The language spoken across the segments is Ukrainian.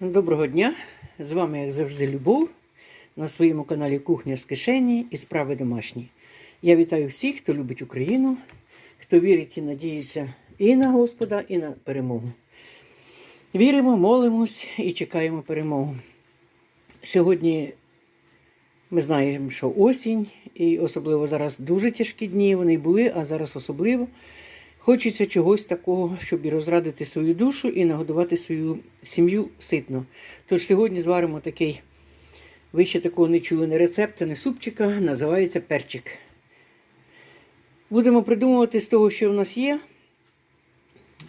Доброго дня! З вами, як завжди, Любов на своєму каналі Кухня з кишені і справи домашні. Я вітаю всіх, хто любить Україну, хто вірить і надіється і на Господа, і на перемогу. Віримо, молимось і чекаємо перемогу. Сьогодні ми знаємо, що осінь, і особливо зараз дуже тяжкі дні вони були, а зараз особливо. Хочеться чогось такого, щоб і розрадити свою душу і нагодувати свою сім'ю ситно. Тож сьогодні зваримо такий, ви ще такого не чули, не рецепта, не супчика, називається перчик. Будемо придумувати з того, що в нас є,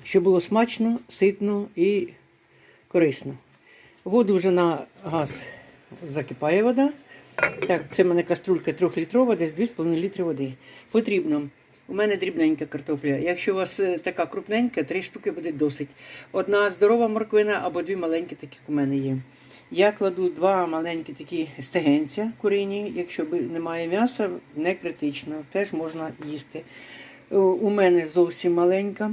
щоб було смачно, ситно і корисно. Воду вже на газ закипає вода. Так, це в мене каструлька 3-літрова, десь 2,5 літри води. Потрібно. У мене дрібненька картопля. Якщо у вас е, така крупненька, три штуки буде досить. Одна здорова морквина або дві маленькі, такі як у мене є. Я кладу два маленькі такі стегенця курині. Якщо немає м'яса, не критично, теж можна їсти. У мене зовсім маленька.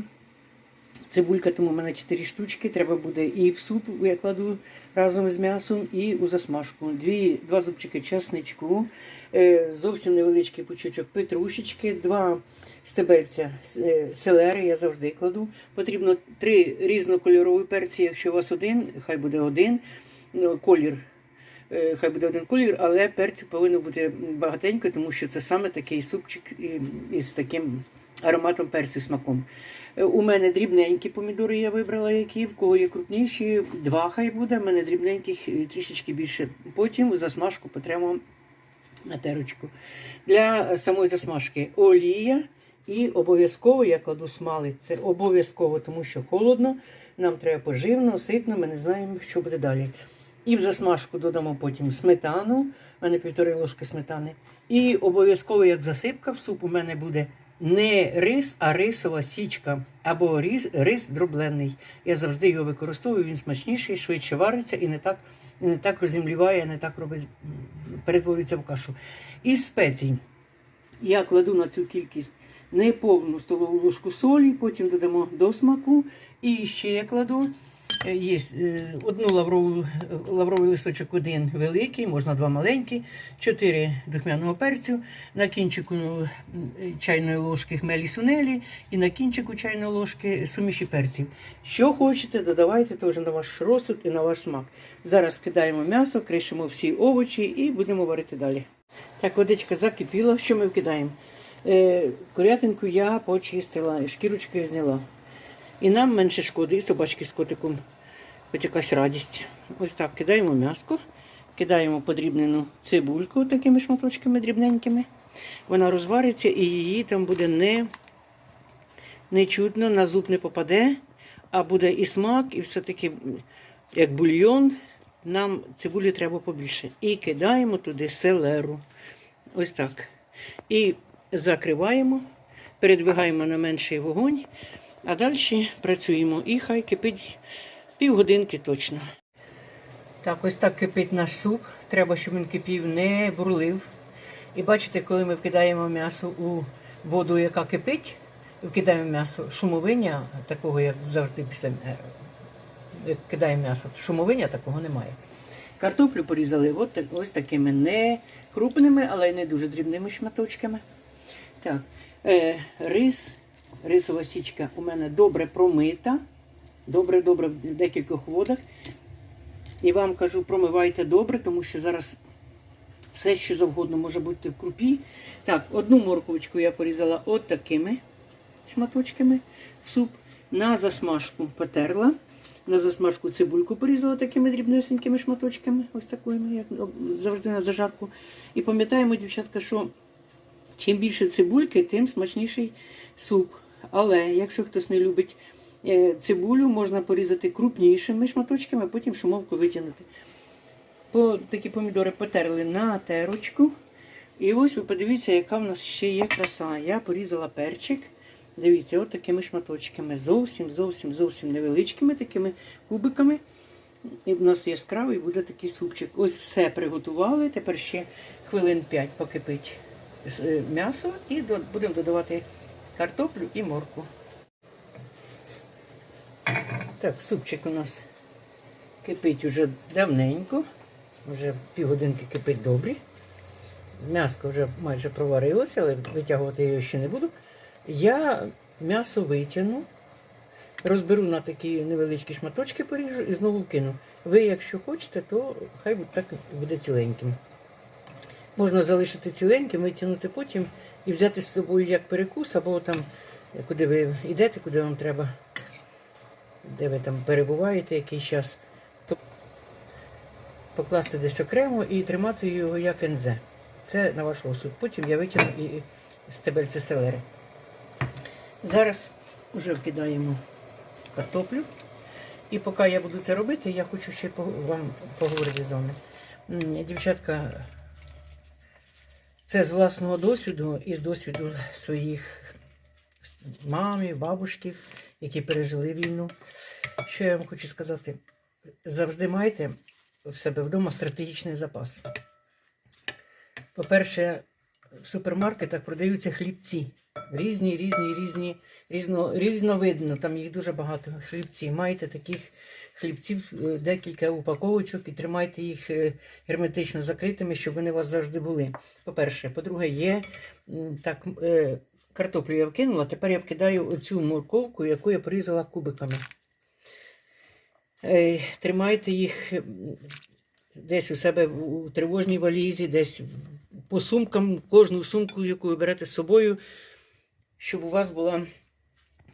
Цибулька, тому в мене 4 штучки. Треба буде і в суп я кладу разом з м'ясом, і у засмажку. Дві, два зубчики чесничку, е, зовсім невеличкий пучочок петрушечки, два стебельця е, селери я завжди кладу. Потрібно три різнокольорові перці. Якщо у вас один, хай буде один ну, колір. е, Хай буде один колір, але перцю повинно бути багатенько, тому що це саме такий супчик із таким ароматом перцю смаком. Е, У мене дрібненькі помідори я вибрала, які, в кого є крупніші, два хай буде, в мене дрібненьких е, трішечки більше. Потім засмажку потремо на терочку. Для самої засмажки олія і обов'язково я кладу смалець. Це обов'язково, тому що холодно, нам треба поживно, ситно, ми не знаємо, що буде далі. І в засмажку додамо потім сметану, в мене півтори ложки сметани. І обов'язково, як засипка в суп, у мене буде не рис, а рисова січка або рис, рис дроблений. Я завжди його використовую, він смачніший, швидше вариться і не так, не так розімліває, не так робить, перетворюється в кашу. Із спецій я кладу на цю кількість неповну столову ложку солі, потім додамо до смаку. І ще я кладу є е, одну лаврову, е, лавровий листочок, один великий, можна два маленькі, чотири духмяного перцю, на кінчику е, чайної ложки хмелі сунелі і на кінчику чайної ложки суміші перців. Що хочете, додавайте теж на ваш розсуд і на ваш смак. Зараз вкидаємо м'ясо, кришимо всі овочі і будемо варити далі. Так, водичка закипіла. Що ми вкидаємо? Е, курятинку я почистила, шкірочкою зняла. І нам менше шкоди, і собачки з котиком. Хоч якась радість. Ось так кидаємо м'яско, кидаємо подрібнену цибульку такими шматочками дрібненькими. Вона розвариться і її там буде не, не чутно, на зуб не попаде, а буде і смак, і все-таки як бульйон. Нам цибулі треба побільше. І кидаємо туди селеру. Ось так. І закриваємо, передвигаємо на менший вогонь, а далі працюємо. І хай кипить півгодинки точно. Так, ось так кипить наш суп. Треба, щоб він кипів, не бурлив. І бачите, коли ми вкидаємо м'ясо у воду, яка кипить, вкидаємо м'ясо шумовиня, такого, як завжди після е, кидаємо м'ясо. Шумовиня такого немає. Картоплю порізали от ось такими не крупними, але й не дуже дрібними шматочками. Так, е, рис, рисова січка у мене добре промита. Добре-добре в декількох водах. І вам кажу, промивайте добре, тому що зараз все, що завгодно може бути в крупі. Так, одну морковочку я порізала от шматочками в суп. На засмажку потерла. На засмажку цибульку порізала такими дрібнесенькими шматочками, ось такими, як завжди на зажарку. І пам'ятаємо, дівчатка, що чим більше цибульки, тим смачніший суп. Але якщо хтось не любить цибулю, можна порізати крупнішими шматочками, а потім шумовку витягнути. По, такі помідори потерли на терочку. І ось ви подивіться, яка в нас ще є краса. Я порізала перчик. Дивіться, от такими шматочками. Зовсім, зовсім, зовсім невеличкими такими кубиками. І в нас яскравий буде такий супчик. Ось все приготували. Тепер ще хвилин 5 покипить е, м'ясо і будемо додавати картоплю і морку. Так, супчик у нас Кипить уже давненько, вже півгодинки кипить добре. М'яско вже майже проварилося, але витягувати я його ще не буду. Я м'ясо витягну, розберу на такі невеличкі шматочки, поріжу і знову кину. Ви, якщо хочете, то хай так буде ціленьким. Можна залишити ціленьким, витягнути потім і взяти з собою як перекус, або там, куди ви йдете, куди вам треба, де ви там перебуваєте якийсь час, то покласти десь окремо і тримати його як НЗ. Це на ваш розсуд. Потім я витягну і стебельце селери. Зараз вже вкидаємо картоплю. І поки я буду це робити, я хочу ще вам поговорити з вами. Дівчатка, це з власного досвіду і з досвіду своїх мамів, бабушків, які пережили війну. Що я вам хочу сказати? Завжди майте в себе вдома стратегічний запас. По-перше, в супермаркетах продаються хлібці. Різні, різні, різні, різно, різновидно. Там їх дуже багато хлібців. Майте таких хлібців е, декілька упаковочок і тримайте їх е, герметично закритими, щоб вони у вас завжди були. По-перше, по-друге, є так, е, картоплю я вкинула, тепер я вкидаю оцю морковку, яку я порізала кубиками. Тримайте їх десь у себе у тривожній валізі, десь по сумкам, кожну сумку, яку ви берете з собою, щоб у вас була,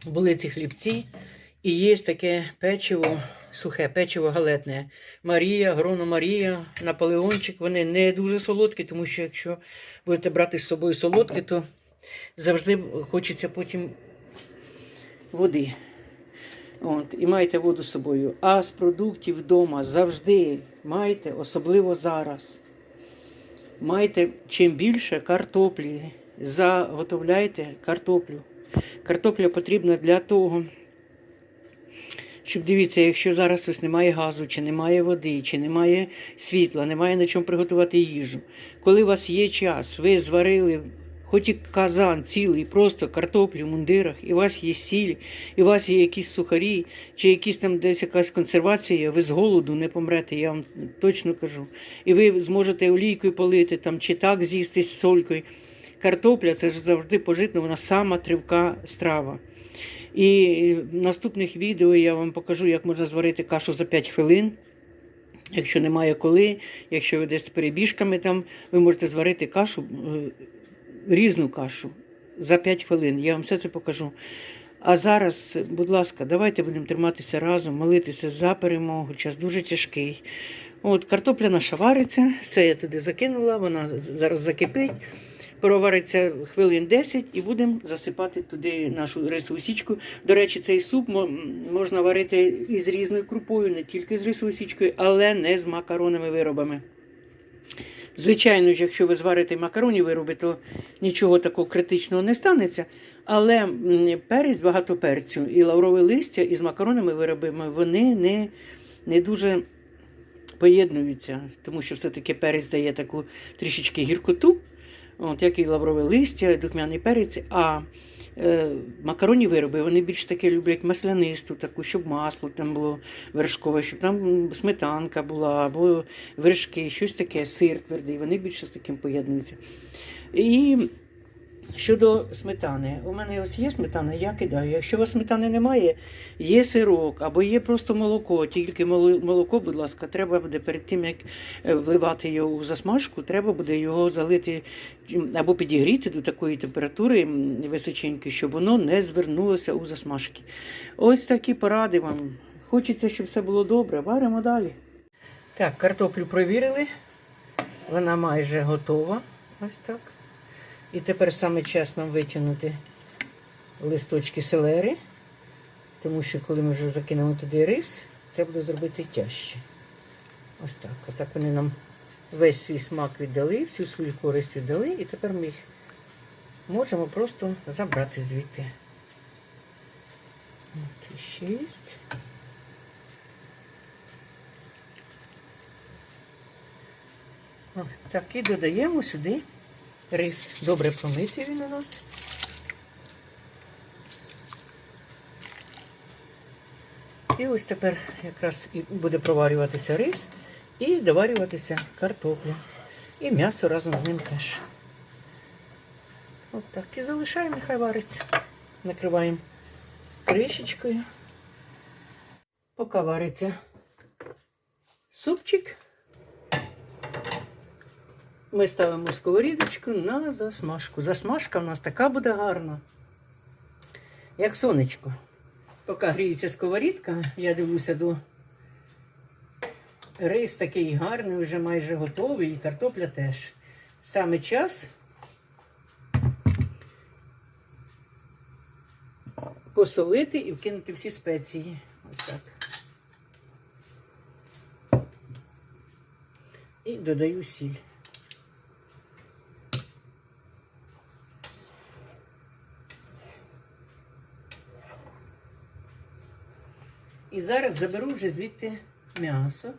були ці хлібці. І є таке печиво, сухе печиво галетне. Марія, Гроно Марія, Наполеончик. Вони не дуже солодкі, тому що якщо будете брати з собою солодке, то завжди хочеться потім води. От, і майте воду з собою. А з продуктів вдома завжди майте, особливо зараз. Майте чим більше картоплі. Заготовляйте картоплю. Картопля потрібна для того, щоб дивіться, якщо зараз ось немає газу, чи немає води, чи немає світла, немає на чому приготувати їжу. Коли у вас є час, ви зварили хоч і казан цілий, просто картоплю в мундирах, і у вас є сіль, і у вас є якісь сухарі, чи якісь там десь якась консервація, ви з голоду не помрете, я вам точно кажу. І ви зможете олійкою полити там, чи так з'їсти з солькою. Картопля це ж завжди пожитна, вона сама тривка страва. І в наступних відео я вам покажу, як можна зварити кашу за 5 хвилин. Якщо немає коли, якщо ви десь з перебіжками там, ви можете зварити кашу, е, різну кашу за 5 хвилин. Я вам все це покажу. А зараз, будь ласка, давайте будемо триматися разом, молитися за перемогу. Час дуже тяжкий. От картопля наша вариться, все я туди закинула, вона зараз закипить. Провариться хвилин 10 і будемо засипати туди нашу рисову січку. До речі, цей суп можна варити і з різною крупою, не тільки з рисовою січкою, але не з макаронними виробами. Звичайно ж, якщо ви зварите макаронні вироби, то нічого такого критичного не станеться. Але перець, багато перцю і лаврове листя із макаронними виробами вони не, не дуже поєднуються, тому що все-таки перець дає таку трішечки гіркоту, от, як і лаврове листя, духмяний перець. А макаронні вироби вони більш таке люблять маслянисту, таку, щоб масло там було вершкове, щоб там сметанка була, або вершки, щось таке, сир твердий, вони більше з таким поєднуються. І щодо сметани, у мене ось є сметана, я кидаю. Якщо у вас сметани немає, є сирок або є просто молоко. Тільки молоко, будь ласка, треба буде перед тим, як е, вливати його у засмажку, треба буде його залити або підігріти до такої температури м, височенької, щоб воно не звернулося у засмажки. Ось такі поради вам. Хочеться, щоб все було добре. Варимо далі. Так, картоплю провірили. Вона майже готова. Ось так. І тепер саме час нам витягнути листочки селери, тому що коли ми вже закинемо туди рис, це буде зробити тяжче. Ось так. А так вони нам весь свій смак віддали, всю свою користь віддали, і тепер ми їх можемо просто забрати звідти. От, шість. Ось так, і додаємо сюди рис. Добре промитий він у нас. І ось тепер якраз буде проварюватися рис і доварюватися картопля. І м'ясо разом з ним теж. От так. І залишаємо, нехай вариться. Накриваємо кришечкою. Поки вариться супчик. Ми ставимо сковорідочку на засмажку. Засмажка в нас така буде гарна, як сонечко. Поки гріється сковорідка, я дивлюся до рис такий гарний, вже майже готовий, і картопля теж. Саме час посолити і вкинути всі спеції. Ось так. І додаю сіль. І зараз заберу вже звідти м'ясо.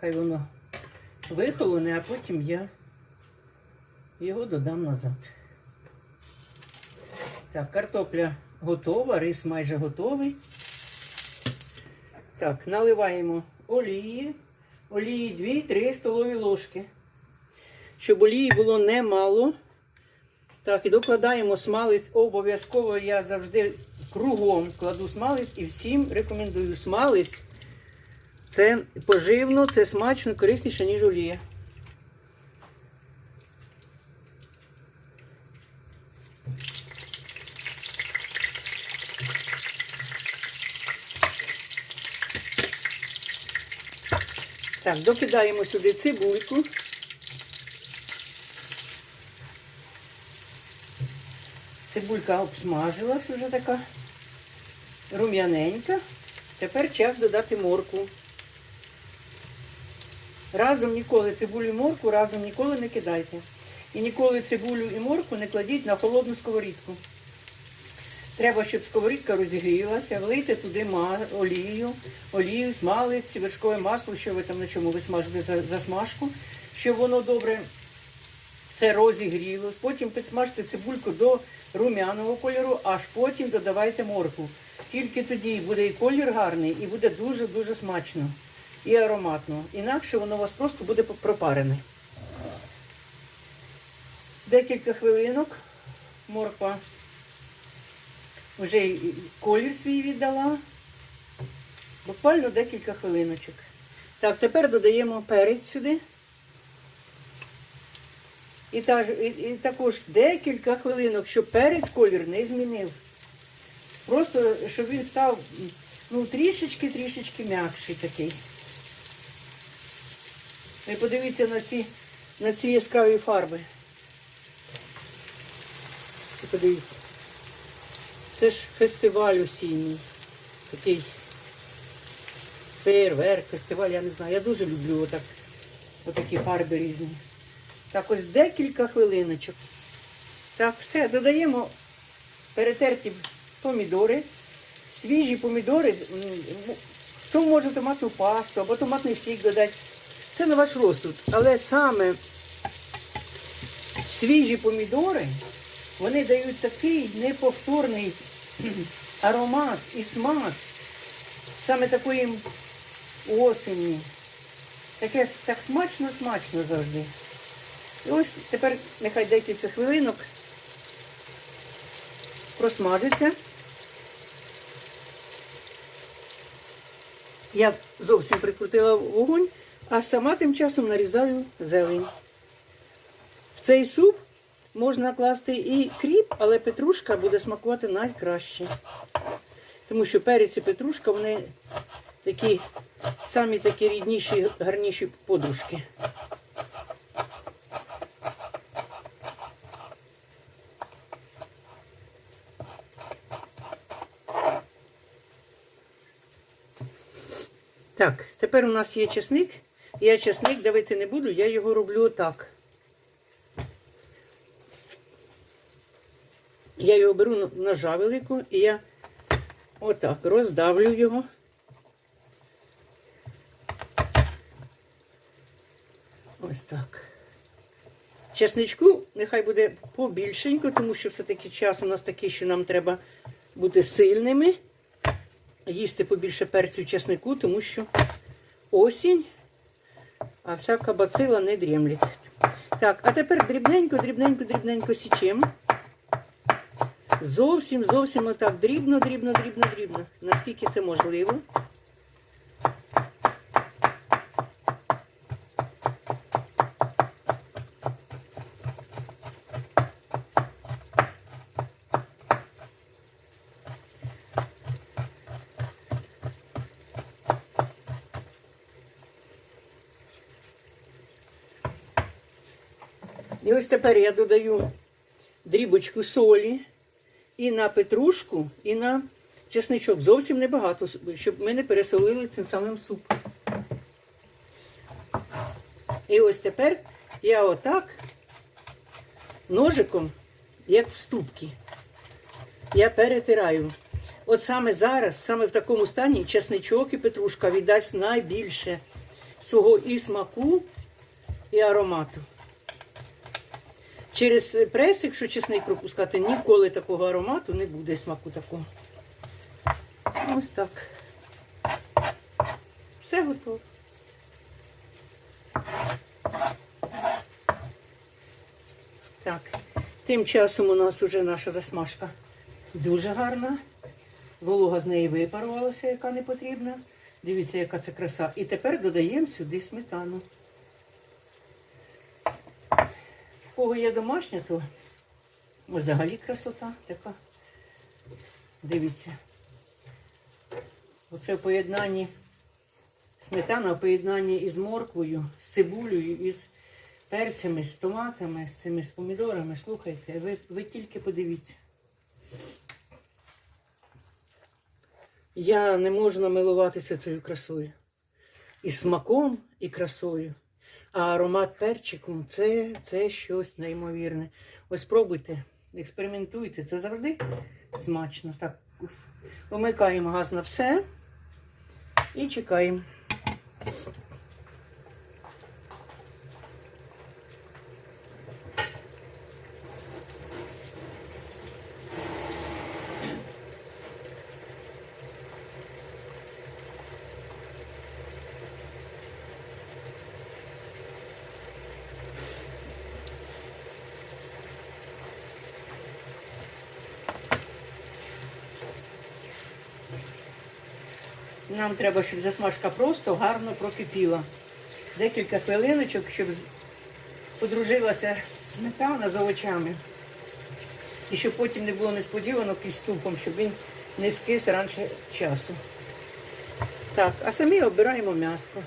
Хай воно вихолоне, а потім я його додам назад. Так, картопля готова, рис майже готовий. Так, наливаємо олії. Олії 2-3 столові ложки. Щоб олії було немало. Так, і докладаємо смалець. Обов'язково я завжди кругом кладу смалець і всім рекомендую смалець. Це поживно, це смачно, корисніше, ніж олія. Так, докидаємо сюди цибульку. Цибулька обсмажилась вже така рум'яненька. Тепер час додати морку. Разом ніколи цибулю і морку разом ніколи не кидайте. І ніколи цибулю і морку не кладіть на холодну сковорідку. Треба, щоб сковорідка розігрілася, влийте туди олію, олію, смалець, вершкове масло, що ви там на чому ви смажите за- засмажку, щоб воно добре все розігрілось. Потім підсмажте цибульку до рум'яного кольору, аж потім додавайте моркву. Тільки тоді буде і колір гарний, і буде дуже-дуже смачно і ароматно. Інакше воно у вас просто буде пропарене. Декілька хвилинок морква вже колір свій віддала. Буквально декілька хвилиночок. Так, тепер додаємо перець сюди. І, і, і також декілька хвилинок, щоб перець колір не змінив. Просто, щоб він став ну, трішечки-трішечки м'якший такий. Ви подивіться на ці, на ці яскраві фарби. Ви Подивіться. Це ж фестиваль осінній. Такий фейерверк, фестиваль, я не знаю. Я дуже люблю отак, отакі фарби різні. Так, ось декілька хвилиночок. Так, все, додаємо перетерті помідори. Свіжі помідори. Хто може томатну пасту або томатний сік додати. Це на ваш розсуд. Але саме свіжі помідори, вони дають такий неповторний аромат і смак. Саме такої осені. Таке так смачно-смачно завжди. І ось тепер нехай декілька хвилинок просмажиться. Я зовсім прикрутила вогонь, а сама тим часом нарізаю зелень. В цей суп можна класти і кріп, але петрушка буде смакувати найкраще. Тому що перець і петрушка, вони такі самі такі рідніші, гарніші подружки. Так, тепер у нас є чесник. Я чесник давити не буду, я його роблю отак. Я його беру ножа велику і я отак роздавлю його. Ось так. Чесничку нехай буде побільшенько, тому що все-таки час у нас такий, що нам треба бути сильними. Їсти побільше перцю і чеснику, тому що осінь, а всяка бацила не дрімлять. Так, а тепер дрібненько, дрібненько, дрібненько січемо. Зовсім, зовсім отак дрібно, дрібно, дрібно, дрібно. Наскільки це можливо. Тепер я додаю дрібочку солі і на петрушку, і на чесничок. Зовсім небагато, щоб ми не пересолили цим самим суп. І ось тепер я отак ножиком, як в ступці, я перетираю. От саме зараз, саме в такому стані, чесничок і петрушка віддасть найбільше свого і смаку, і аромату. Через прес, якщо чесник пропускати, ніколи такого аромату не буде смаку такого. Ось так. Все готово. Так, тим часом у нас вже наша засмажка дуже гарна. Волога з неї випарувалася, яка не потрібна. Дивіться, яка це краса. І тепер додаємо сюди сметану. В кого є домашня, то взагалі красота така. Дивіться. Оце в поєднанні сметана в поєднанні із морквою, з цибулею, із перцями, з томатами, з цими з помідорами. Слухайте, ви, ви тільки подивіться. Я не можу намилуватися цією красою. І смаком, і красою. А аромат перчику це, це щось неймовірне. Ось спробуйте, експериментуйте. Це завжди смачно. Так, вимикаємо газ на все і чекаємо. Нам треба, щоб засмажка просто гарно прокипіла. Декілька хвилиночок, щоб подружилася сметана з овочами. І щоб потім не було несподіванок із супом, щоб він не скис раніше часу. Так, а самі обираємо м'яско.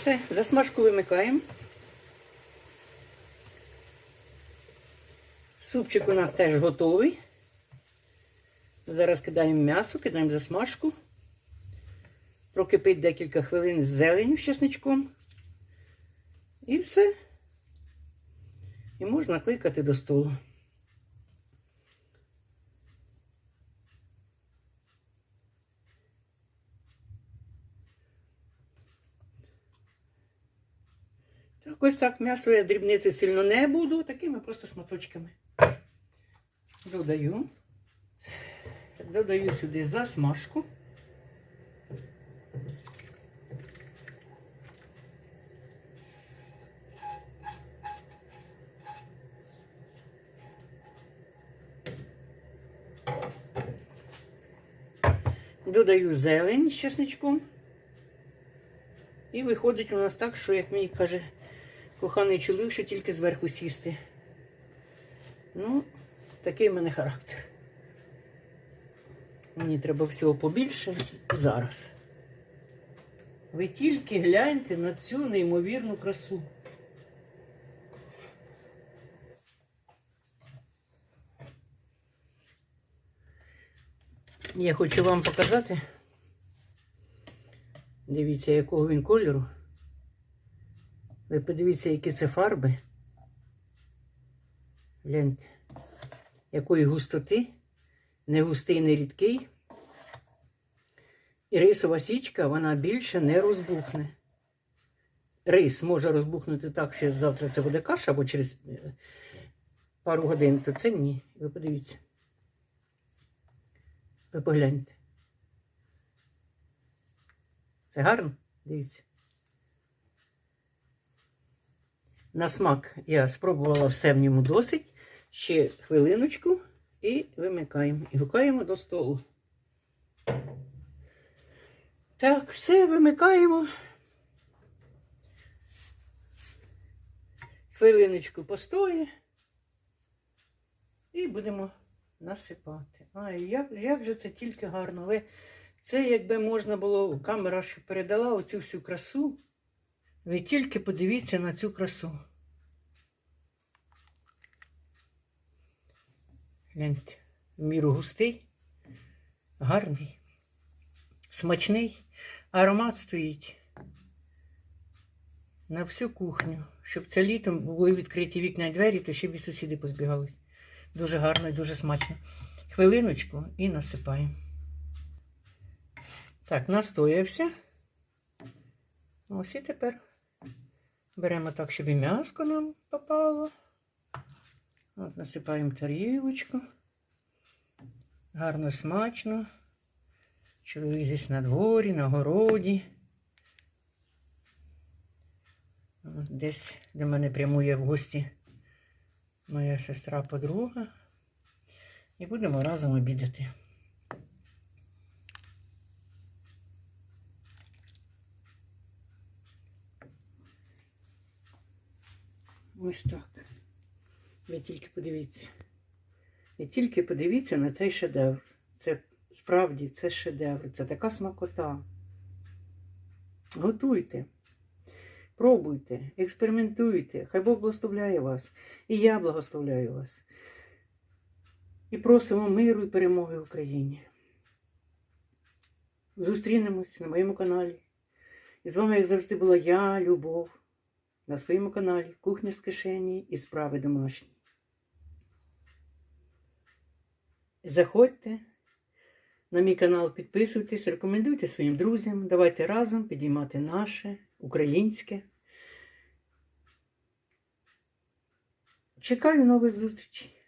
Все, засмажку вимикаємо. Супчик у нас теж готовий. Зараз кидаємо м'ясо, кидаємо засмажку. Прокипить декілька хвилин з зеленю з чесничком. І все. І можна кликати до столу. Ось так м'ясо я дрібнити сильно не буду, такими просто шматочками. Додаю. Додаю сюди засмажку. Додаю зелень з чесничком. І виходить у нас так, що, як мій каже коханий чоловік, що тільки зверху сісти. Ну, такий в мене характер. Мені треба всього побільше зараз. Ви тільки гляньте на цю неймовірну красу. Я хочу вам показати. Дивіться, якого він кольору. Ви подивіться, які це фарби. Гляньте, якої густоти, не густий, не рідкий. І рисова січка, вона більше не розбухне. Рис може розбухнути так, що завтра це буде каша, або через е, пару годин, то це ні. Ви подивіться. Ви погляньте. Це гарно? Дивіться. На смак я спробувала все в ньому досить. Ще хвилиночку і вимикаємо. І гукаємо до столу. Так, все вимикаємо. Хвилиночку постоє. І будемо насипати. Ай, як, як же це тільки гарно. Ви, це якби можна було, камера що передала оцю всю красу. Ви тільки подивіться на цю красу. Гляньте, в міру густий, гарний, смачний, аромат стоїть на всю кухню. Щоб це літом були відкриті вікна і двері, то ще б і сусіди позбігались. Дуже гарно і дуже смачно. Хвилиночку і насипаємо. Так, настоявся. Ось і тепер беремо так, щоб і м'яско нам попало. От насипаємо тарілочку. Гарно смачно. Чоловік десь на дворі, на городі. Десь до мене прямує в гості моя сестра-подруга. І будемо разом обідати. Ось так. Ви тільки подивіться. Ви тільки подивіться на цей шедевр. Це справді це шедевр. Це така смакота. Готуйте, пробуйте, експериментуйте. Хай Бог благословляє вас. І я благословляю вас. І просимо миру і перемоги в Україні. Зустрінемось на моєму каналі. І з вами, як завжди, була я, Любов, на своєму каналі Кухня з кишені і справи домашні. Заходьте на мій канал, підписуйтесь, рекомендуйте своїм друзям. Давайте разом підіймати наше українське. Чекаю нових зустрічей.